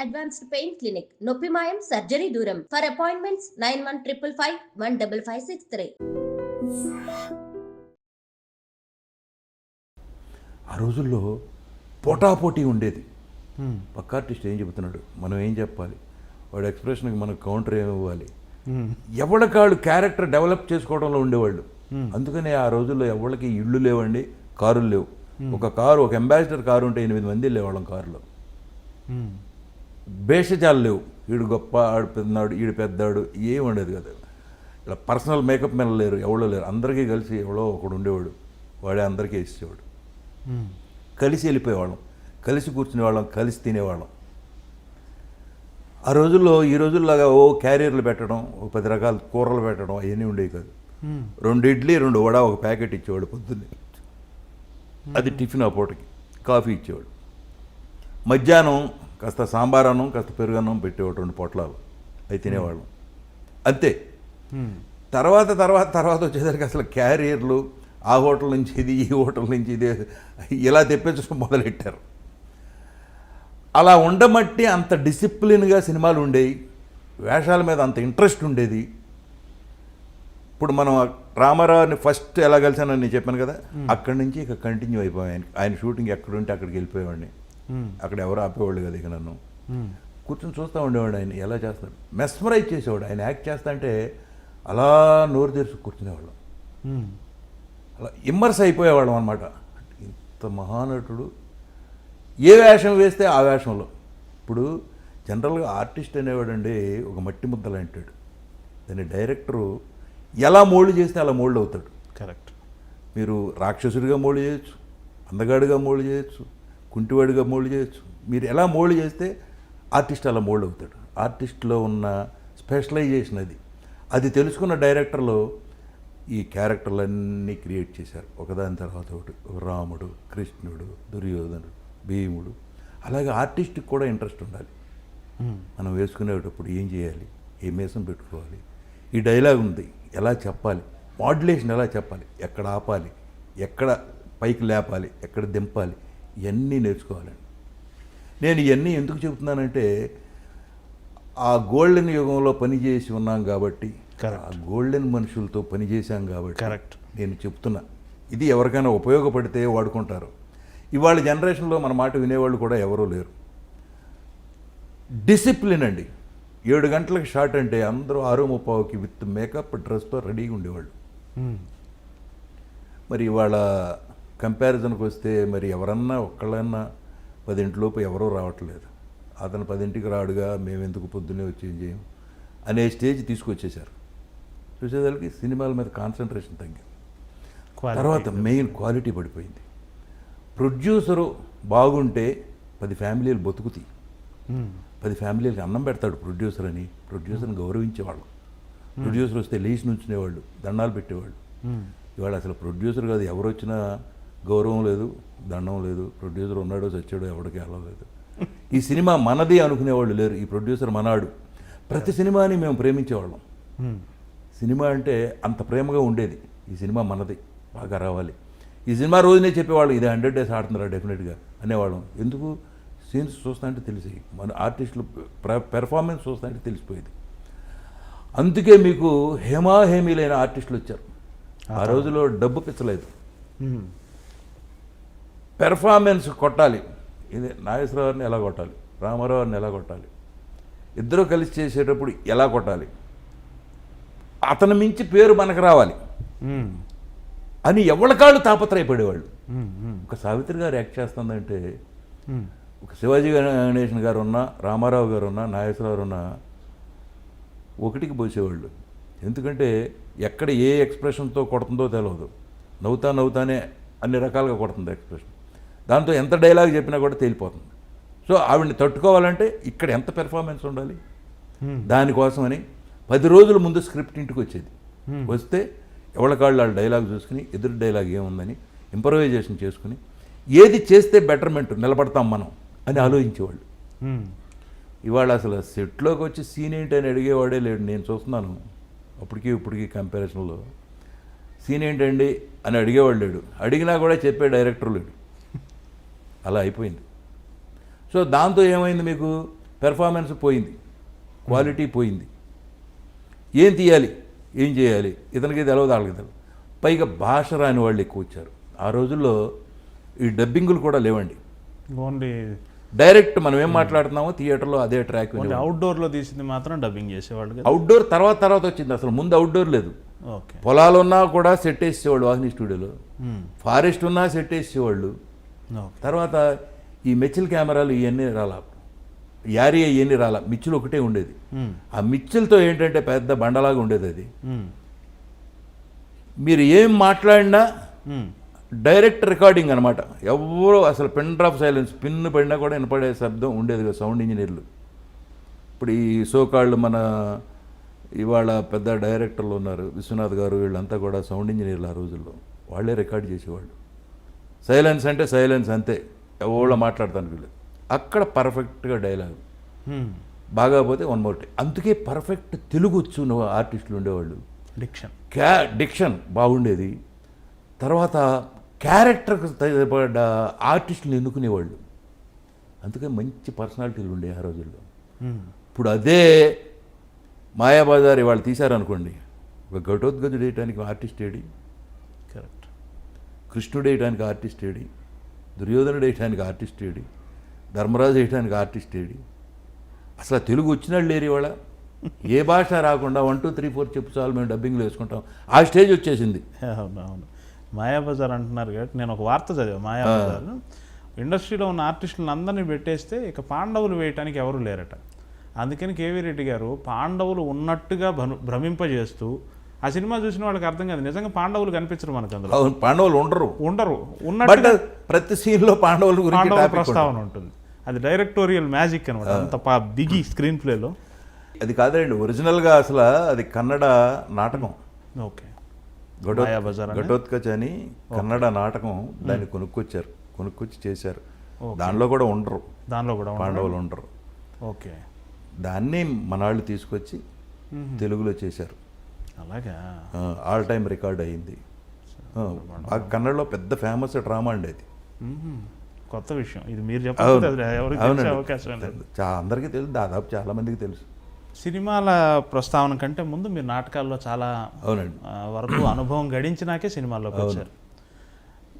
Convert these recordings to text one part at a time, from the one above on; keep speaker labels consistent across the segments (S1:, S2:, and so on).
S1: Advanced pain clinic. నొప్పి మాయం surgery దూరం. For appointments nine one triple five one double five six three.
S2: ఆ రోజుల్లో పోటాపోటీ ఉండేది. పక్క ఆర్టిస్ట్ ఏం చెబుతున్నాడు? మనం ఏం చెప్పాలి? వాడు ఎక్స్ప్రెషన్కి మనకు కౌంటర్ ఏమి ఇవ్వాలి? ఎవరికాళ్ళు క్యారెక్టర్ డెవలప్ చేసుకోవడంలో ఉండేవాళ్ళు. అందుకనే ఆ రోజుల్లో ఎవరికి ఇళ్ళు లేవండి కారులు లేవు. ఒక కారు ఒక అంబాసిడర్ కారు ఉంటే ఎనిమిది మంది వెళ్ళేవాళ్ళం కారులో. భేషజాలు లేవు. ఈడు గొప్ప ఆడు పెద్దనాడు ఈడు పెద్దాడు ఏం ఉండేది కదా. ఇలా పర్సనల్ మేకప్ మెన్ లేరు ఎవరో లేరు. అందరికీ కలిసి ఎవడో ఒకడు ఉండేవాడు. వాడే అందరికీ ఇచ్చేవాడు. కలిసి వెళ్ళిపోయేవాళ్ళం. కలిసి కూర్చునేవాళ్ళం కలిసి తినేవాళ్ళం. ఆ రోజుల్లో ఈ రోజుల్లాగా ఓ క్యారియర్లు పెట్టడం ఓ పది రకాల కూరలు పెట్టడం అవన్నీ ఉండేవి కాదు. రెండు ఇడ్లీ రెండు వడ ఒక ప్యాకెట్ ఇచ్చేవాడు పొద్దున్నే. అది టిఫిన్ ఆ పూటకి. కాఫీ ఇచ్చేవాడు. మధ్యాహ్నం కాస్త సాంబారన్నం కాస్త పెరుగన్నం పెట్టేవాడు రెండు పొట్లాలు. అవి తినేవాళ్ళం. అంతే. తర్వాత తర్వాత తర్వాత వచ్చేసరికి అసలు క్యారియర్లు ఆ హోటల్ నుంచి ఇది ఈ హోటల్ నుంచి ఇది ఇలా తెప్పించడం మొదలెట్టారు. అలా ఉండమట్టి అంత డిసిప్లిన్గా సినిమాలు ఉండేవి. వేషాల మీద అంత ఇంట్రెస్ట్ ఉండేది. ఇప్పుడు మనం రామారావుని ఫస్ట్ ఎలా కలిసానని నేను చెప్పాను కదా అక్కడి నుంచి ఇక కంటిన్యూ అయిపోయాను. ఆయన ఆయన షూటింగ్ ఎక్కడుంటే అక్కడికి వెళ్ళిపోయేవాడిని. అక్కడ ఎవరు ఆపేవాళ్ళు కదా ఇక నన్ను. కూర్చొని చూస్తూ ఉండేవాడు ఆయన ఎలా చేస్తాడు? మెస్మరైజ్ చేసేవాడు. ఆయన యాక్ట్ చేస్తా అంటే అలా నోరు తెరిచి కూర్చునేవాళ్ళం. అలా ఇమ్మర్స్ అయిపోయేవాళ్ళం అనమాట ఇంత మహానటుడు. ఏ వేషం వేస్తే ఆ వేషంలో. ఇప్పుడు జనరల్గా ఆర్టిస్ట్ అనేవాడండి ఒక మట్టి ముద్దలు అంటాడు. దాన్ని డైరెక్టరు ఎలా మోల్డ్ చేస్తే అలా మోల్డ్ అవుతాడు.
S3: కరెక్ట్
S2: మీరు రాక్షసుడిగా మోల్డ్ చేయొచ్చు అందగాడిగా మోల్డ్ చేయొచ్చు కుంటివాడిగా మోల్డ్ చేయొచ్చు. మీరు ఎలా మోల్డ్ చేస్తే ఆర్టిస్ట్ అలా మోల్డ్ అవుతాడు. ఆర్టిస్ట్లో ఉన్న స్పెషలైజేషన్ అది. అది తెలుసుకున్న డైరెక్టర్లు ఈ క్యారెక్టర్లన్నీ క్రియేట్ చేశారు. ఒకదాని తర్వాత ఒకటి. రాముడు కృష్ణుడు దుర్యోధనుడు భీముడు. అలాగే ఆర్టిస్ట్కి కూడా ఇంట్రెస్ట్ ఉండాలి. మనం వేసుకునేటప్పుడు ఏం చేయాలి? ఏ మేసం పెట్టుకోవాలి? ఈ డైలాగ్ ఉంది. ఎలా చెప్పాలి? మాడ్యులేషన్ ఎలా చెప్పాలి? ఎక్కడ ఆపాలి? ఎక్కడ పైకి లేపాలి? ఎక్కడ దింపాలి? ఇవన్నీ నేర్చుకోవాలండి? నేను ఇవన్నీ ఎందుకు చెబుతున్నానంటే ఆ గోల్డెన్ యుగంలో పనిచేసి ఉన్నాం కాబట్టి. ఆ గోల్డెన్ మనుషులతో పనిచేశాం కాబట్టి
S3: Correct.
S2: నేను చెప్తున్నా. ఇది ఎవరికైనా ఉపయోగపడితే వాడుకుంటారు. ఇవాళ జనరేషన్లో మన మాట వినేవాళ్ళు కూడా ఎవరూ లేరు. డిసిప్లిన్ అండి. ఏడు గంటలకు షార్ట్ అంటే అందరూ ఆరు ముప్పావుకి విత్ మేకప్ డ్రెస్తో రెడీగా ఉండేవాళ్ళు. మరి ఇవాళ కంపారిజన్కి వస్తే మరి ఎవరన్నా ఒక్కళ్ళన్నా పదింటిలోపు ఎవరూ రావట్లేదు. అతను పదింటికి రాడుగా మేము ఎందుకు పొద్దున్నే వచ్చి ఏం చేయం అనే స్టేజ్ తీసుకొచ్చేసారు చూసేదానికి సినిమాల మీద కాన్సన్ట్రేషన్ తగ్గింది. తర్వాత మెయిన్ క్వాలిటీ పడిపోయింది. ప్రొడ్యూసరు బాగుంటే పది ఫ్యామిలీలు బతుకుతాయి. పది ఫ్యామిలీలకి అన్నం పెడతాడు ప్రొడ్యూసర్ అని ప్రొడ్యూసర్ని గౌరవించేవాళ్ళు. ప్రొడ్యూసర్ వస్తే లేచి నుంచునేవాళ్ళు దండాలు పెట్టేవాళ్ళు. ఇవాళ అసలు ప్రొడ్యూసర్ కాదు ఎవరు వచ్చినా గౌరవం లేదు దండం లేదు ప్రొడ్యూసర్ ఉన్నాడో చచ్చాడో ఎవడికి లేదు. ఈ సినిమా మనది అనుకునేవాళ్ళు లేరు ఈ ప్రొడ్యూసర్ మనాడు ప్రతి సినిమాని మేము ప్రేమించేవాళ్ళం. సినిమా అంటే అంత ప్రేమగా ఉండేది. ఈ సినిమా మనది బాగా రావాలి. ఈ సినిమా రోజునే చెప్పేవాళ్ళు ఇది హండ్రెడ్ డేస్ ఆడుతున్నారా డెఫినెట్గా అనేవాళ్ళం. ఎందుకు? సీన్స్ చూస్తుంటే తెలిసి మన ఆర్టిస్టులు పెర్ఫార్మెన్స్ చూస్తుంటే తెలిసిపోయేది. అందుకే మీకు హేమాహేమీలైన ఆర్టిస్టులు వచ్చారు. ఆ రోజులో డబ్బు పిచ్చలేదు. పెర్ఫార్మెన్స్ కొట్టాలి. ఇది నాగేశ్వరరావుని ఎలా కొట్టాలి? రామారావుని ఎలా కొట్టాలి? ఇద్దరు కలిసి చేసేటప్పుడు ఎలా కొట్టాలి? అతను మించి పేరు మనకు రావాలి. అని ఎవరికాళ్ళు తాపత్రయపడేవాళ్ళు. ఒక సావిత్రి గారు యాక్ట్ చేస్తుందంటే ఒక శివాజీ గణేషన్ గారు ఉన్నా రామారావు గారు ఉన్నా నాగేశ్వరరావు ఉన్నా ఒకటికి పోసేవాళ్ళు. ఎందుకంటే ఎక్కడ ఏ ఎక్స్ప్రెషన్తో కొడుతుందో తెలియదు నవ్వుతా నవ్వుతానే అన్ని రకాలుగా కొడుతుంది ఎక్స్ప్రెషన్. దాంతో ఎంత డైలాగ్ చెప్పినా కూడా తేలిపోతుంది. సో ఆవిడని తట్టుకోవాలంటే ఇక్కడ ఎంత పెర్ఫార్మెన్స్ ఉండాలి? దానికోసమని పది రోజుల ముందు స్క్రిప్ట్ ఇంటికి వచ్చేది. వస్తే ఎవరికాళ్ళు వాళ్ళ డైలాగ్ చూసుకుని ఎదురు డైలాగ్ ఏముందని ఇంప్రవైజేషన్ చేసుకుని ఏది చేస్తే బెటర్మెంట్ నిలబడతాం మనం అని ఆలోచించేవాళ్ళు. ఇవాళ అసలు సెట్లోకి వచ్చి సీన్ ఏంటి అని అడిగేవాడే లేడు. నేను చూస్తున్నాను అప్పటికి ఇప్పటికి కంపారిజన్లో సీన్ ఏంటండి అని అడిగేవాడు లేడు. అడిగినా కూడా చెప్పే డైరెక్టర్ లేడు. అలా అయిపోయింది. సో దాంతో ఏమైంది మీకు? పెర్ఫార్మెన్స్ పోయింది. క్వాలిటీ పోయింది. ఏం తీయాలి? ఏం చేయాలి? ఇతనికి తెలవదు వాళ్ళకి తెలవదు. పైగా భాష రాని వాళ్ళు ఎక్కువ వచ్చారు. ఆ రోజుల్లో ఈ డబ్బింగులు కూడా లేవండి.
S3: ఓన్లీ
S2: డైరెక్ట్ మనం ఏం మాట్లాడుతున్నామో థియేటర్లో అదే ట్రాక్
S3: అవుట్డోర్లో తీసింది మాత్రం డబ్బింగ్ చేసేవాళ్ళు
S2: అవుట్డోర్ తర్వాత తర్వాత వచ్చింది. అసలు ముందు అవుట్డోర్ లేదు.
S3: ఓకే.
S2: పొలాలు ఉన్నా కూడా సెట్ వేసేవాళ్ళు వాహిని స్టూడియోలో. ఫారెస్ట్ ఉన్నా సెట్ వేసేవాళ్ళు. తర్వాత ఈ మెచ్చిల్ కెమెరాలు ఇవన్నీ రాలా. యారీ ఇవన్నీ రాలా. మిచ్చులు ఒకటే ఉండేది.
S3: మ్మ్.
S2: ఆ మిచ్చులతో ఏంటంటే పెద్ద బండలాగా ఉండేది అది.
S3: మ్మ్.
S2: మీరు ఏం మాట్లాడినా
S3: మ్మ్.
S2: డైరెక్ట్ రికార్డింగ్ అనమాట ఎవరో అసలు పెన్ డ్రాప్ సైలెన్స్ పిన్ పడినా కూడా వినపడే శబ్దం ఉండేది కదా సౌండ్ ఇంజనీర్లు. ఇప్పుడు ఈ సోకాళ్ళు మన ఇవాళ పెద్ద డైరెక్టర్లు ఉన్నారు. విశ్వనాథ్ గారు వీళ్ళంతా కూడా సౌండ్ ఇంజనీర్లు ఆ రోజుల్లో. వాళ్ళే రికార్డ్ చేసేవాళ్ళు. సైలెన్స్ అంటే సైలెన్స్ అంతే. ఎవరో మాట్లాడతాను వీళ్ళు. అక్కడ పర్ఫెక్ట్గా డైలాగ్. బాగా పోతే వన్ మోర్ టే. అందుకే పర్ఫెక్ట్ తెలుగు వచ్చు ఆర్టిస్టులు ఉండేవాళ్ళు.
S3: డిక్షన్.
S2: క్యా డిక్షన్ బాగుండేది. తర్వాత క్యారెక్టర్కి తగ్గబడ్డ ఆర్టిస్టులు ఎన్నుకునేవాళ్ళు. అందుకే మంచి పర్సనాలిటీలు ఉండే ఆ రోజుల్లో. ఇప్పుడు అదే మాయాబజార్ వాళ్ళు తీశారనుకోండి. ఒక ఘటోద్గజుడు వేయటానికి ఆర్టిస్ట్ ఏడి? కృష్ణుడు వేయటానికి ఆర్టిస్ట్ ఏడి? దుర్యోధనుడు వేయటానికి ఆర్టిస్ట్ ఏడి? ధర్మరాజు వేయటానికి ఆర్టిస్ట్ ఏడి? అసలు తెలుగు వచ్చినాళ్ళు లేరు ఇవాళ. ఏ భాష రాకుండా వన్ టూ త్రీ ఫోర్ చెప్పు చాలు మేము డబ్బింగ్లో వేసుకుంటాం. ఆ స్టేజ్ వచ్చేసింది.
S3: అవును అవును. మాయాబజార్ అంటున్నారు కాబట్టి నేను ఒక వార్త చదివా మాయాబజార్. ఇండస్ట్రీలో ఉన్న ఆర్టిస్టులను అందరినీ పెట్టేస్తే ఇక పాండవులు వేయటానికి ఎవరు లేరట. అందుకని కేవీ రెడ్డి గారు పాండవులు ఉన్నట్టుగా భ్రమ- భ్రమింపజేస్తూ ఆ సినిమా చూసిన వాళ్ళకి అర్థం కాదు. నిజంగా పాండవులు కనిపించరు మనకు అందులో.
S2: అవును పాండవులు ఉండరు.
S3: ఉండరు.
S2: బట్
S3: ఉన్నట్టుగా
S2: ప్రతి సీన్లో పాండవుల గురించి ఉంటుంది.
S3: ప్రస్తావన ఉంటుంది. అది డైరెక్టోరియల్ మ్యాజిక్ అనమాట అంత పా బిగి స్క్రీన్ ప్లేలో
S2: అది కాదండి ఒరిజినల్గా అసలు అది కన్నడ నాటకం.
S3: ఓకే?
S2: ఘటోత్కచ్ అని? కన్నడ నాటకం దాన్ని కొనుక్కొచ్చారు. కొనుక్కొచ్చి చేశారు. దానిలో కూడా ఉండరు.
S3: దానిలో కూడా?
S2: పాండవులు ఉండరు.
S3: ఓకే.
S2: దాన్ని మనాళ్ళు తీసుకొచ్చి తెలుగులో చేశారు.
S3: అలాగా?
S2: ఆల్ టైమ్ రికార్డ్ అయింది. కన్నడలో పెద్ద ఫేమస్ డ్రామా అండి అది.
S3: కొత్త విషయం. ఇది మీరు
S2: అవునండి.
S3: అవకాశం
S2: అందరికీ తెలుసు. దాదాపు చాలా మందికి తెలుసు.
S3: సినిమాల ప్రస్తావన కంటే ముందు మీరు నాటకాల్లో చాలా వరకు అనుభవం గడించినాకే సినిమాల్లోకి వచ్చారు.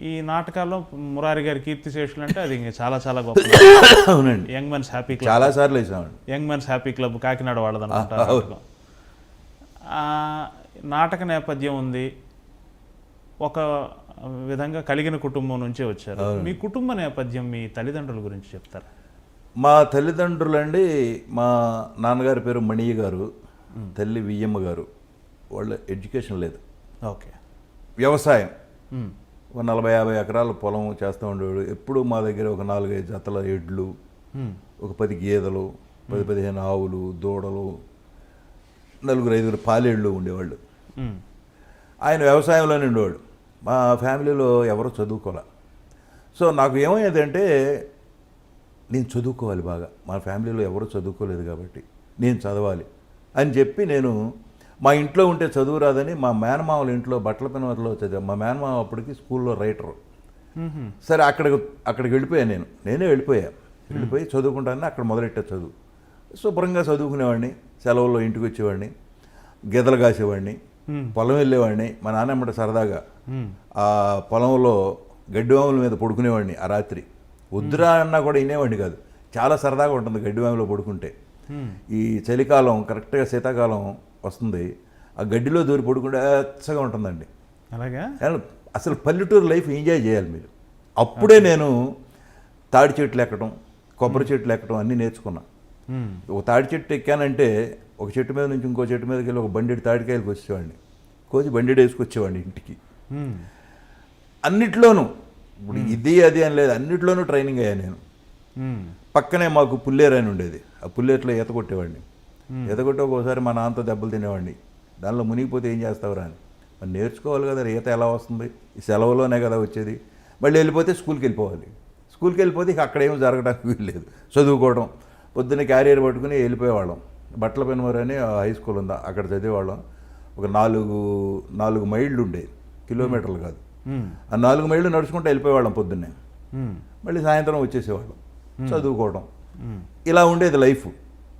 S3: ఈ నాటకాల్లో మురారి గారి కీర్తిశేషులు అంటే అది ఇంక చాలా చాలా గొప్ప
S2: అవునండి.
S3: Young men's happy club.
S2: చాలా సార్లు
S3: young men's happy club Kakinada
S2: అవును.
S3: నాటకం. నేపథ్యం ఉంది. ఒక విధంగా కలిగిన కుటుంబం నుంచే వచ్చారు. మీ కుటుంబ నేపథ్యం మీ తల్లిదండ్రుల గురించి చెప్తారా?
S2: మా తల్లిదండ్రులండి మా నాన్నగారి పేరు మణియ్య గారు తల్లి వియ్యమ్మ గారు. వాళ్ళ ఎడ్యుకేషన్ లేదు.
S3: ఓకే.
S2: వ్యవసాయం. ఒక నలభై యాభై ఎకరాల పొలం చేస్తూ ఉండేవాడు. ఎప్పుడు మా దగ్గర ఒక నాలుగైదు జతల ఎడ్లు. ఒక పది గేదెలు పది పదిహేను ఆవులు దూడలు నలుగురు ఐదుగురు పాలేళ్ళు ఉండేవాళ్ళు. ఆయన వ్యవసాయంలోనే ఉండేవాడు. మా ఫ్యామిలీలో ఎవరు చదువుకోలే. సో నాకు ఏమయ్యేదంటే నేను చదువుకోవాలి బాగా. మా ఫ్యామిలీలో ఎవరు చదువుకోలేదు కాబట్టి నేను చదవాలి అని చెప్పి నేను మా ఇంట్లో ఉంటే చదువు రాదని మా మేనమామల ఇంట్లో బట్టల పినవరలో చదివా. మా మేనమామ అప్పటికి స్కూల్లో రైటరు. సరే అక్కడికి అక్కడికి వెళ్ళిపోయాను నేను. నేనే వెళ్ళిపోయా. వెళ్ళిపోయి చదువుకుంటానని అక్కడ మొదలెట్టా చదువు. శుభ్రంగా చదువుకునేవాడిని. సెలవుల్లో ఇంటికి వచ్చేవాడిని గెదలు కాసేవాడిని పొలం వెళ్ళేవాడిని. మా నాన్నమ్మట సరదాగా. ఆ పొలంలో గడ్డివాముల మీద పడుకునేవాడిని ఆ రాత్రి. వద్దురా అన్నా కూడా వినేవాడిని కాదు. చాలా సరదాగా ఉంటుంది గడ్డివాములో పడుకుంటే. ఈ చలికాలం కరెక్ట్గా శీతాకాలం వస్తుంది. ఆ గడ్డిలో దూరి పడుకుంటే వెచ్చగా ఉంటుందండి.
S3: అలాగా?
S2: అసలు పల్లెటూరు లైఫ్ ఎంజాయ్ చేయాలి మీరు. అప్పుడే నేను తాడి చెట్లు ఎక్కడం కొబ్బరి చెట్లు ఎక్కడం అన్నీ నేర్చుకున్నా.
S3: మ్మ్.
S2: ఒక తాడి చెట్టు ఎక్కానంటే ఒక చెట్టు మీద నుంచి ఇంకో చెట్టు మీదకి వెళ్ళి ఒక బండిడి తాడికాయలకు వచ్చేవాడిని. కోసి బండిడి వేసుకొచ్చేవాడిని ఇంటికి. అన్నిట్లోనూ ఇప్పుడు ఇది అది అని లేదు అన్నిట్లోనూ ట్రైనింగ్ అయ్యా నేను. పక్కనే మాకు పుల్లేరు అని ఉండేది. ఆ పుల్లేరులో ఈత కొట్టేవాడిని. ఈత కొట్టి ఒకసారి మా నాన్నతో దెబ్బలు తినేవాడిని. దానిలో మునిగిపోతే ఏం చేస్తావురా అని. మరి నేర్చుకోవాలి కదా ఈత ఎలా వస్తుంది? ఈ సెలవులోనే కదా వచ్చేది. మళ్ళీ వెళ్ళిపోతే స్కూల్కి వెళ్ళిపోవాలి. స్కూల్కి వెళ్ళిపోతే ఇక అక్కడ ఏం జరగడానికి వీల్లేదు. చదువుకోవడం పొద్దున్న క్యారియర్ పట్టుకుని వెళ్ళిపోయేవాళ్ళం. బట్టల పెనుమరు అని హై స్కూల్ ఉందా అక్కడ చదివేవాళ్ళం. ఒక నాలుగు నాలుగు మైళ్ళు ఉండేది కిలోమీటర్లు కాదు. ఆ నాలుగు మైళ్ళు నడుచుకుంటూ వెళ్ళిపోయేవాళ్ళం పొద్దున్నే. మళ్ళీ సాయంత్రం వచ్చేసేవాళ్ళం చదువుకోవడం ఇలా ఉండేది లైఫ్.